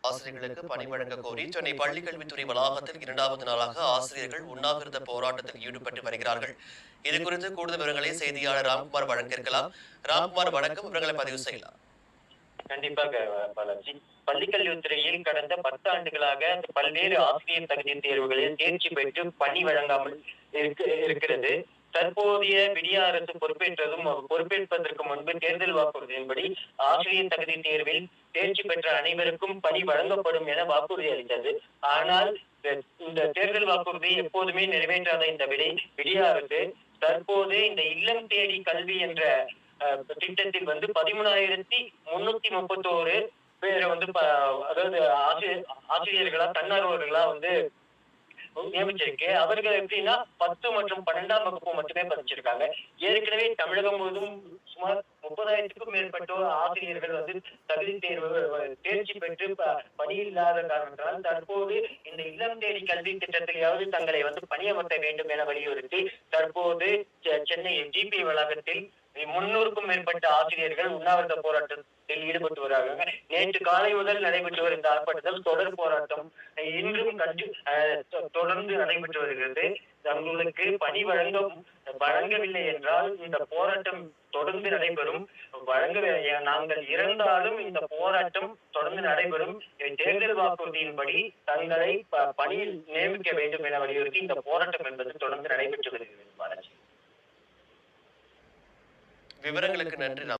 ஆசிரியர்களுக்கு பணி வழங்க கோரி சென்னை பள்ளிக்கல்வித்துறை வளாகத்தில் இரண்டாவது நாளாக ஆசிரியர்கள் உண்ணாவிரத போராட்டத்தில் ஈடுபட்டு வருகிறார்கள். இது குறித்து கூடுதல் விவரங்களை செய்தியாளர் ராம்குமார் வழங்க இருக்கலாம் ராம்குமார் வணக்கம் விவரங்களை பதிவு செய்யலாம். கண்டிப்பாக பாலாஜி. பள்ளிக்கல்வித்துறையில் கடந்த பத்து ஆண்டுகளாக பல்வேறு ஆசிரியர் தகுதி தேர்வுகளில் தேர்ச்சி பெற்று பணி வழங்காமல் இருக்கு- இருக்கிறது. தற்போதைய விடிய அரசு பொறுப்பேற்றதும் பொறுப்பேற்பதற்கு முன்பு தேர்தல் வாக்குறுதியின்படி ஆசிரியர் தகுதி தேர்வில் தேர்ச்சி பெற்ற அனைவருக்கும் பணி வழங்கப்படும் என வாக்குறுதி அளித்தது. ஆனால் இந்த- தேர்தல் வாக்குறுதி எப்போதுமே நிறைவேற்றாத இந்த விடை விடிய அரசு தற்போது இந்த இல்லம் தேடி கல்வி என்ற அஹ், திட்டத்தில் வந்து பதிமூணாயிரத்தி முன்னூத்தி முப்பத்தோரு பேரை வந்து அதாவது ஆசிரியர் ஆசிரியர்களா தன்னார்வர்களா வந்து நியமிச்சிருக்கு அவர்கள் எப்படின்னா பத்து மற்றும் பன்னெண்டாம் வகுப்பு மட்டுமே படிச்சிருக்காங்க. ஏற்கனவே தமிழகம் முழுவதும் சுமார் முப்பதாயிரத்துக்கும் மேற்பட்டோர் ஆசிரியர்கள் வந்து தகுதி தேர்வு தேர்ச்சி பெற்று ப- பணியில் இல்லாத காரணத்தால் தற்போது இந்த இளம் தேடி கல்வி திட்டத்திலேயாவது தங்களை வந்து பணியமர்த்த வேண்டும் என வலியுறுத்தி தற்போது சென்னை ஜிபி வளாகத்தில் முன்னூறுக்கும் மேற்பட்ட ஆசிரியர்கள் உண்ணாவிரத போராட்டத்தில் ஈடுபட்டு வருகிறாங்க நேற்று காலை முதல் நடைபெற்று வரும் இந்த ஆர்ப்பாட்டத்தில் தொடர் போராட்டம் இன்றும் தொடர்ந்து நடைபெற்று வருகிறது. தங்களுக்கு பணி வழங்க வழங்கவில்லை என்றால் இந்த போராட்டம் தொடர்ந்து நடைபெறும். வழங்க நாங்கள் இறந்தாலும் இந்த போராட்டம் தொடர்ந்து நடைபெறும். தேர்தல் வாக்குறுதியின்படி தங்களை ப- பணியில் நியமிக்க வேண்டும் என வலியுறுத்தி இந்த போராட்டம் என்பது தொடர்ந்து நடைபெற்று வருகிறது. பாலாஜி விவரங்களுக்கு நன்றி.